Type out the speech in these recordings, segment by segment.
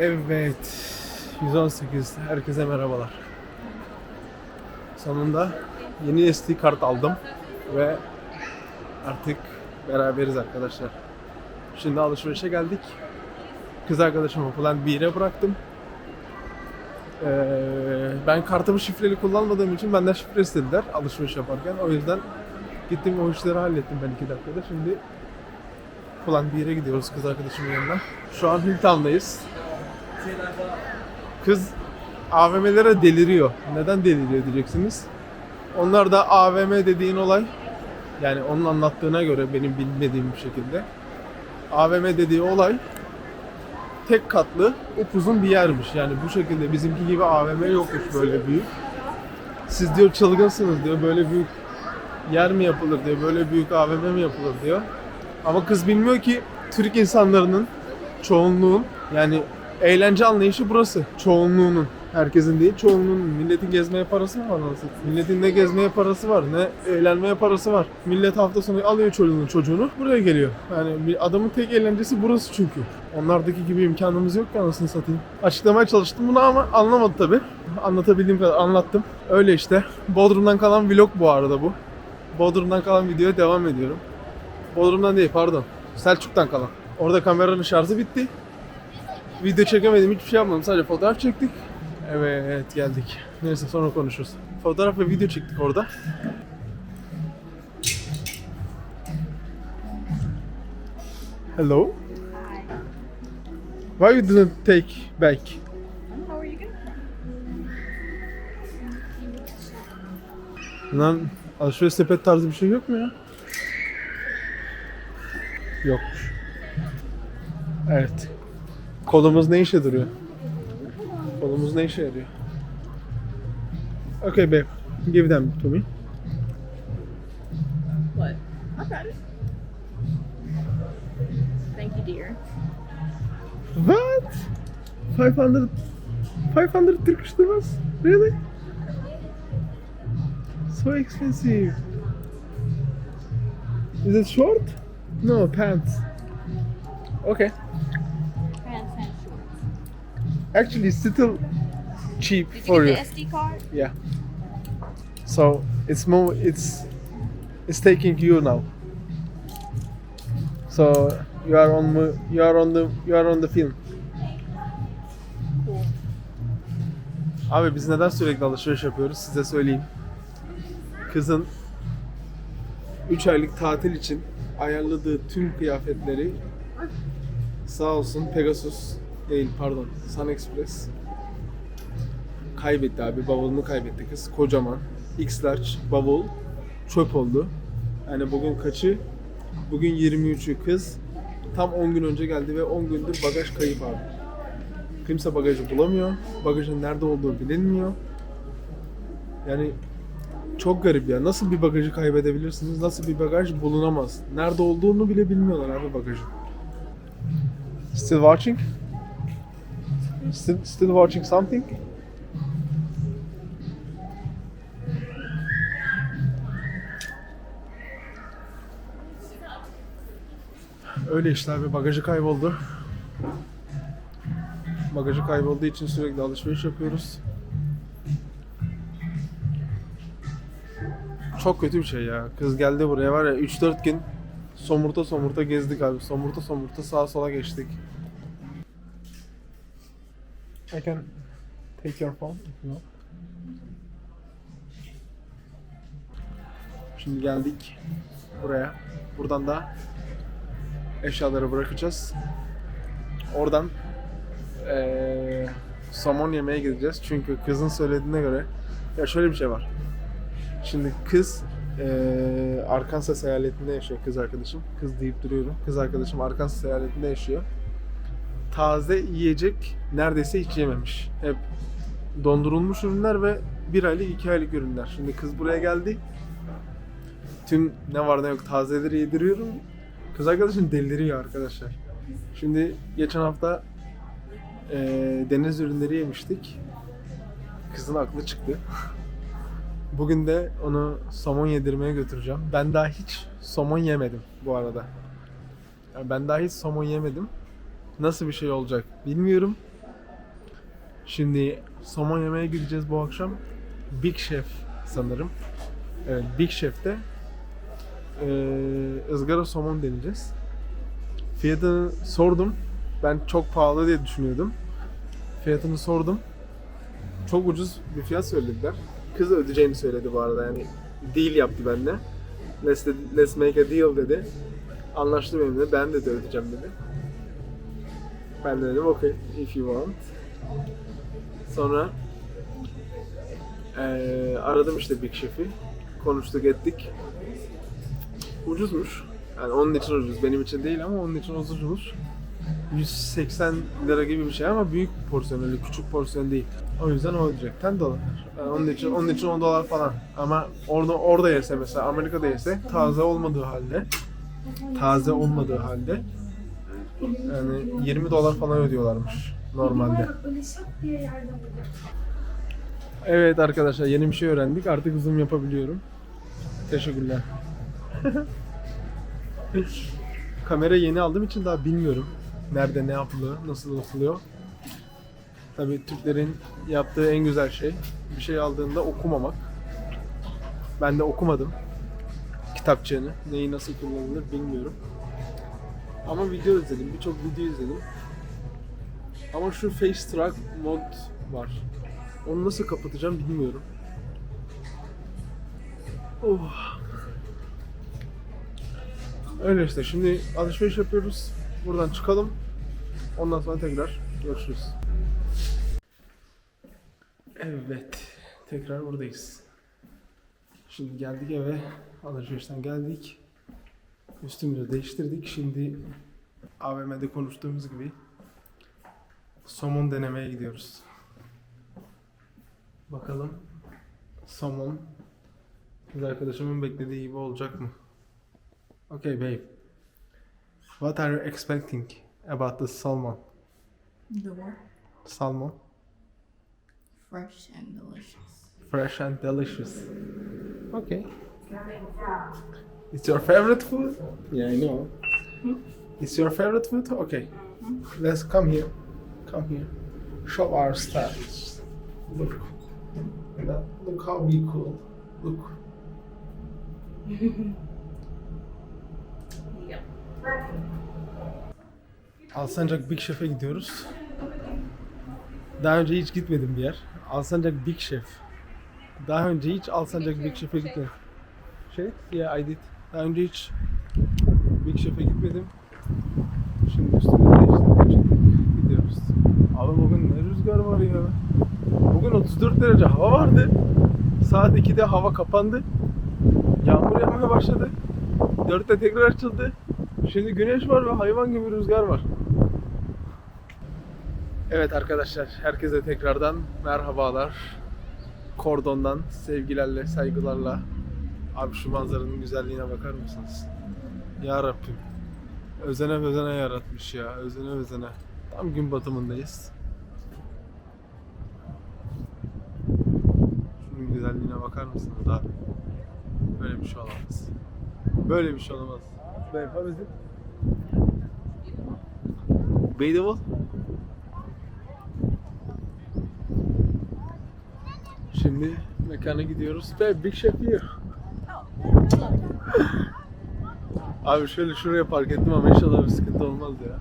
Evet. 118. Herkese merhabalar. Sonunda yeni SD kart aldım ve artık beraberiz arkadaşlar. Şimdi alışverişe geldik. Kız arkadaşımı falan bir yere bıraktım. Ee, ben kartımı şifreli kullanmadığım için benden şifre istediler alışveriş yaparken. O yüzden gittim o işleri hallettim ben iki dakikada. Şimdi falan bir yere gidiyoruz kız arkadaşımın yanına. Şu an Hilltown'dayız. Kız AVM'lere deliriyor. Neden deliriyor diyeceksiniz. Onlar da AVM dediğin olay yani onun anlattığına göre benim bilmediğim bir şekilde AVM dediği olay tek katlı upuzun bir yermiş. Yani bu şekilde bizimki gibi AVM yokmuş böyle büyük. Siz diyor çılgınsınız diyor böyle büyük yer mi yapılır diyor böyle büyük AVM mi yapılır diyor. Ama kız bilmiyor ki Türk insanlarının çoğunluğun yani eğlence anlayışı burası. Çoğunluğunun. Herkesin değil, çoğunluğunun. Milletin gezmeye parası mı var nasıl? Milletin ne gezmeye parası var, ne eğlenmeye parası var. Millet hafta sonu alıyor çocuğunu, çocuğunu buraya geliyor. Yani bir adamın tek eğlencesi burası çünkü. Onlardaki gibi imkanımız yok ki anasını satayım. Açıklamaya çalıştım bunu ama anlamadı tabi. Anlatabildiğim kadar anlattım. Öyle işte. Bodrum'dan kalan vlog bu arada bu. Bodrum'dan kalan videoya devam ediyorum. Bodrum'dan değil pardon. Selçuk'tan kalan. Orada kameranın şarjı bitti. Video çekemedim, hiçbir şey yapmadım. Sadece fotoğraf çektik. Evet, geldik. Neyse sonra konuşuruz. Fotoğraf ve video çektik orada. Hello. Why you didn't take back? How are you going? Lan alışveriş sepet tarzı bir şey yok mu ya? Yokmuş. Evet. Kolumuz ne işe duruyor? Kolumuz ne işe yarıyor? Okay babe, give them to me. What? İt. Thank you, dear. What? 500 500 Turkish liras? Really? So expensive. Is it short? No, pants. Okay. Actually, still cheap Did for you. get the SD card? Yeah. So it's more. It's it's taking you now. So you are on. You are on the. You are on the film. Abi biz neden sürekli alışveriş yapıyoruz size söyleyeyim. Kızın 3 aylık tatil için ayarladığı tüm kıyafetleri sağ olsun Pegasus değil pardon Sun Express kaybetti abi bavulunu kaybetti kız kocaman X large bavul çöp oldu. Yani bugün kaçı? Bugün 23'ü kız tam 10 gün önce geldi ve 10 gündür bagaj kayıp abi. Kimse bagajı bulamıyor. Bagajın nerede olduğu bilinmiyor. Yani çok garip ya. Nasıl bir bagajı kaybedebilirsiniz? Nasıl bir bagaj bulunamaz? Nerede olduğunu bile bilmiyorlar abi bagajın. Still watching? Still, still watching something? Öyle işte abi bagajı kayboldu. Bagajı kaybolduğu için sürekli alışveriş yapıyoruz. Çok kötü bir şey ya. Kız geldi buraya var ya 3-4 gün somurta somurta gezdik abi. Somurta somurta sağa sola geçtik. I can take your phone if you want. Şimdi geldik buraya. Buradan da eşyaları bırakacağız. Oradan eee somon yemeye gideceğiz. Çünkü kızın söylediğine göre ya şöyle bir şey var. Şimdi kız eee Arkansas eyaletinde yaşıyor kız arkadaşım. Kız deyip duruyorum. Kız arkadaşım Arkansas eyaletinde yaşıyor. Taze yiyecek neredeyse hiç yememiş. Hep dondurulmuş ürünler ve bir aylık iki aylık ürünler. Şimdi kız buraya geldi. Tüm ne var ne yok tazeleri yediriyorum. Kız arkadaşım deliriyor arkadaşlar. Şimdi geçen hafta eee, deniz ürünleri yemiştik. Kızın aklı çıktı. Bugün de onu somon yedirmeye götüreceğim. Ben daha hiç somon yemedim bu arada. Yani ben daha hiç somon yemedim. Nasıl bir şey olacak bilmiyorum. Şimdi somon yemeye gideceğiz bu akşam. Big Chef sanırım. Evet Big Chef'te eee ızgara somon deneyeceğiz. Fiyatını sordum. Ben çok pahalı diye düşünüyordum. Fiyatını sordum. Çok ucuz bir fiyat söylediler. Kız ödeyeceğini söyledi bu arada yani. Deal yaptı benimle. Let's, let's make a deal dedi. Anlaştı benimle. Ben de, de ödeyeceğim dedi. Ben de dedim okay if you want. Sonra eee, aradım işte Big Chef'i. Konuştuk ettik. Ucuzmuş. Yani onun için ucuz. Benim için değil ama onun için ucuzmuş. 180 lira gibi bir şey ama büyük porsiyon öyle küçük porsiyon değil. O yüzden o. 10 dolar. Yani onun için onun için 10 dolar falan. Ama orada orada yese mesela Amerika'da yese taze olmadığı halde taze olmadığı halde yani 20 dolar falan ödüyorlarmış normalde. Evet arkadaşlar yeni bir şey öğrendik. Artık zoom yapabiliyorum. Teşekkürler. Kamera yeni aldığım için daha bilmiyorum. Nerede ne yapılıyor, nasıl yapılıyor. Tabii Türklerin yaptığı en güzel şey bir şey aldığında okumamak. Ben de okumadım kitapçığını. Neyi nasıl kullanılır bilmiyorum. Ama video izledim, birçok video izledim. Ama şu Face Track mod var. Onu nasıl kapatacağım bilmiyorum. Oh. Öyle işte şimdi alışveriş yapıyoruz. Buradan çıkalım. Ondan sonra tekrar görüşürüz. Evet. Tekrar buradayız. Şimdi geldik eve. Alışverişten geldik. Üstümüzü değiştirdik. Şimdi AVM'de konuştuğumuz gibi somon denemeye gidiyoruz. Bakalım somon kız arkadaşımın beklediği gibi olacak mı? Okay babe. What are you expecting about the salmon? The what? Salmon. Fresh and delicious. Fresh and delicious. Okay. It's your favorite food? Yeah, I know. It's your favorite food? Okay. Let's come here. Come here. Show our styles. Look. Look- how we cool. Look. Alsancak Big Chef'e gidiyoruz. Daha önce hiç gitmedim bir yer. Alsancak Big Chef. Daha önce hiç Alsancak Big Chef'e gitmedim. Şey? Yeah, I did. Daha önce hiç Big gitmedim. Şimdi üstümüzü değiştirdik çıktık. Gidiyoruz. Abi bugün ne rüzgar var ya. Bugün 34 derece hava vardı. Saat 2'de hava kapandı. Yağmur yağmaya başladı. 4'te tekrar açıldı. Şimdi güneş var ve hayvan gibi rüzgar var. Evet arkadaşlar, herkese tekrardan merhabalar. Kordon'dan sevgilerle, saygılarla. Abi şu manzaranın güzelliğine bakar mısınız? Ya Rabbim. Özene özene yaratmış ya, özene özene. Tam gün batımındayız. Şunun güzelliğine bakar mısınız abi? Böyle bir şey olamaz. Böyle bir şey olamaz. İs it? Beautiful? Şimdi mekana gidiyoruz. Babe, Big Chef here. Abi şöyle şuraya park ettim ama inşallah bir sıkıntı olmaz ya.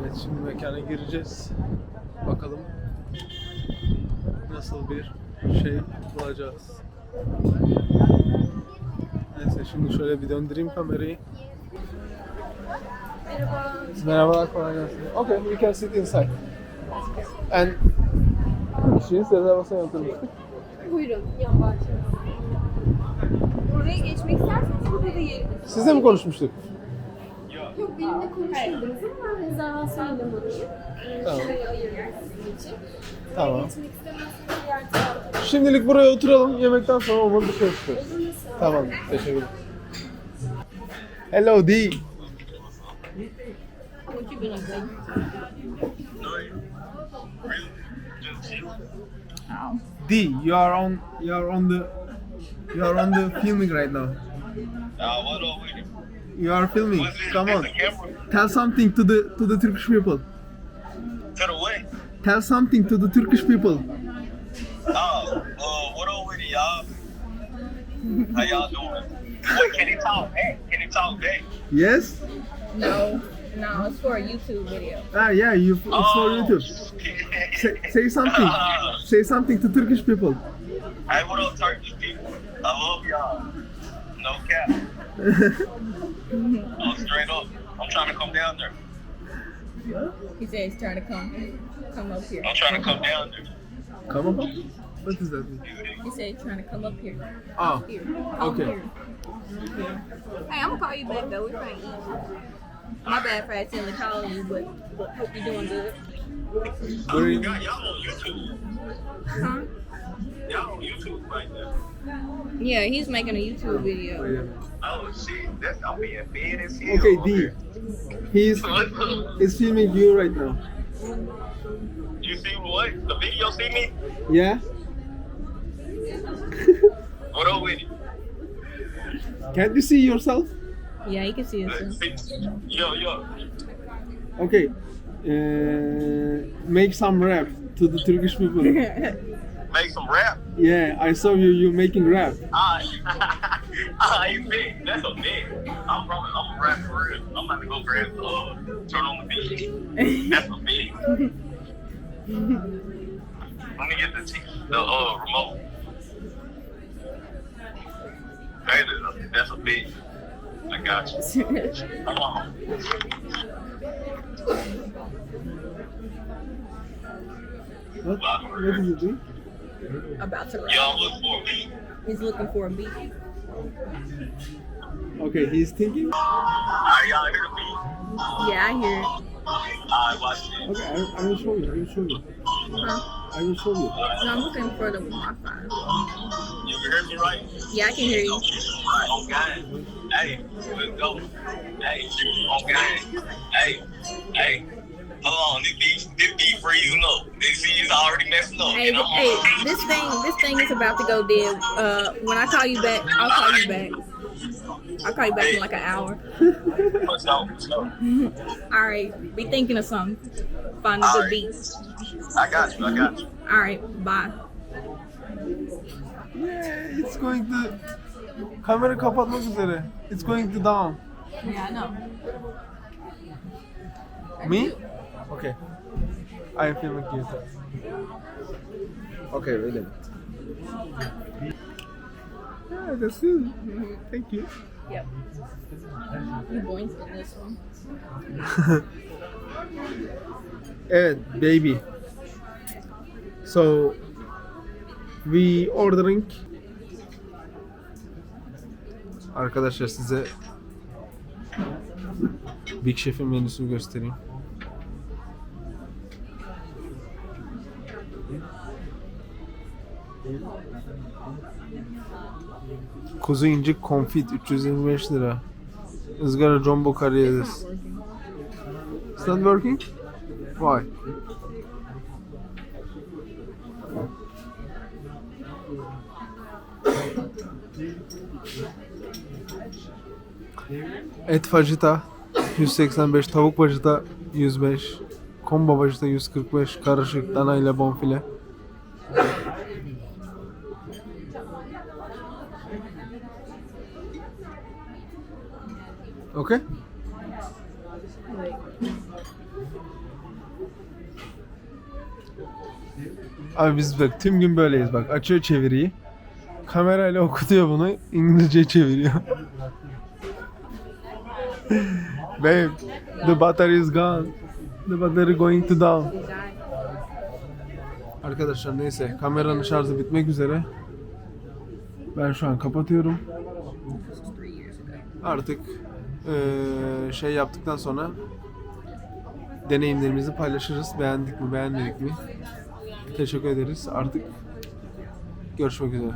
Evet şimdi mekana gireceğiz. Bakalım nasıl bir şey bulacağız. Neyse şimdi şöyle bir döndüreyim kamerayı. Merhaba. Merhabalar kolay gelsin. Okay, we can sit inside. And kişiyiz rezervasyon yaptırmıştık. Buyurun. Yan bahçe. Oraya geçmek isterseniz burada da yerimiz. Sizle mi konuşmuştuk? Yok benimle konuşmadınız ama rezervasyon numarayı Tamam. şuraya ayırdım sizin için. Tamam. Geçmek istemezseniz diğer tarafta. Şimdilik buraya oturalım. Yemekten sonra olmadı dışarı çıkarız. Tamam, teşekkür ederim. Hello D. What you gonna say? Oh. D, you are on you are on the you are on the filming right now. Uh, what are we? You are filming. What's? Come on. Tell something to the to the Turkish people. tell something to the Turkish people. Oh, uh, what up with it, y'all? How y'all doing? What, can he talk back? Can he talk back? Yes? No, no, it's for a YouTube video. Ah, yeah, you, it's for YouTube. Say, say something. Say something to Turkish people. Hey, what up, Turkish people? I love y'all. No cap. oh, straight up. I'm trying to come down there. He said he's trying to come, come up here. I'm trying to come down there. Come on. What does that mean? He said he's trying to come up here. Oh, Here. Okay. Here. Hey, I'm gonna call you back though. We're trying to eat. My bad for accidentally calling you, but, but hope you're doing good. where you, God, y'all on YouTube. Huh? Y'all on YouTube right now. Yeah, he's making a YouTube video. Oh, shit. That's, I'm being fed as hell. Okay, D. He's, What's he's filming you right now. You see what? The video see me? Yeah? What up with it? Can't you see yourself? Yeah, he can see us. Yo, yo. Okay. Uh, make some rap to the Turkish people. Make some rap? Yeah, I saw you. You making rap. Ah, ah, you big. That's a big. I'm probably, I'm a rap for real. I'm about to go grab the, uh, turn on the beat. That's a big. Let me get the, t- the uh, remote. Hey, that's a big. I got you. Come on. What? What is it doing? About to rap. Y'all look for me. He's looking for a beat. Okay, he's thinking. Alright, y'all hear the beat? Yeah, I hear it. Alright, watch this. Okay, I, I will show you. I will show you. Huh? I will show you. No, I'm looking for the Wi-Fi. You can hear me right? Yeah, I can hear you. On game. Hey, let's go. Hey, on game. Hey, hey. Hold on, this beat, this beat for you know. This see it's already messing up. Hey, and I'm hey, on- this thing, this thing is about to go dead. Uh, when I call you back, I'll call you back. I'll call you back in like an hour. Let's go, let's go. All right, be thinking of something. Find a All good right. beat. I got you, I got you. All right, bye. Yeah, it's going to... Kamera kapatmak üzere. It's going to down. Yeah, I know. Me? Okay. I am filming you. Okay, wait a minute. Yeah, that's good. Thank you. Yep. You going to this one? Evet, baby. So, we ordering. Arkadaşlar size Big Chef'in menüsünü göstereyim. Kuzu incik konfit 325 lira. Izgara jumbo karides. It's not working? Why? Et fajita 185, tavuk fajita 105, kombo fajita 145, karışık dana ile bonfile. Okay? Abi biz bak tüm gün böyleyiz bak açıyor çeviriyi. Kamerayla okutuyor bunu İngilizce çeviriyor. Babe, the battery is gone. The battery going to down. Arkadaşlar neyse kameranın şarjı bitmek üzere. Ben şu an kapatıyorum. Artık eee, şey yaptıktan sonra deneyimlerimizi paylaşırız. Beğendik mi, beğenmedik mi? Teşekkür ederiz. Artık görüşmek üzere.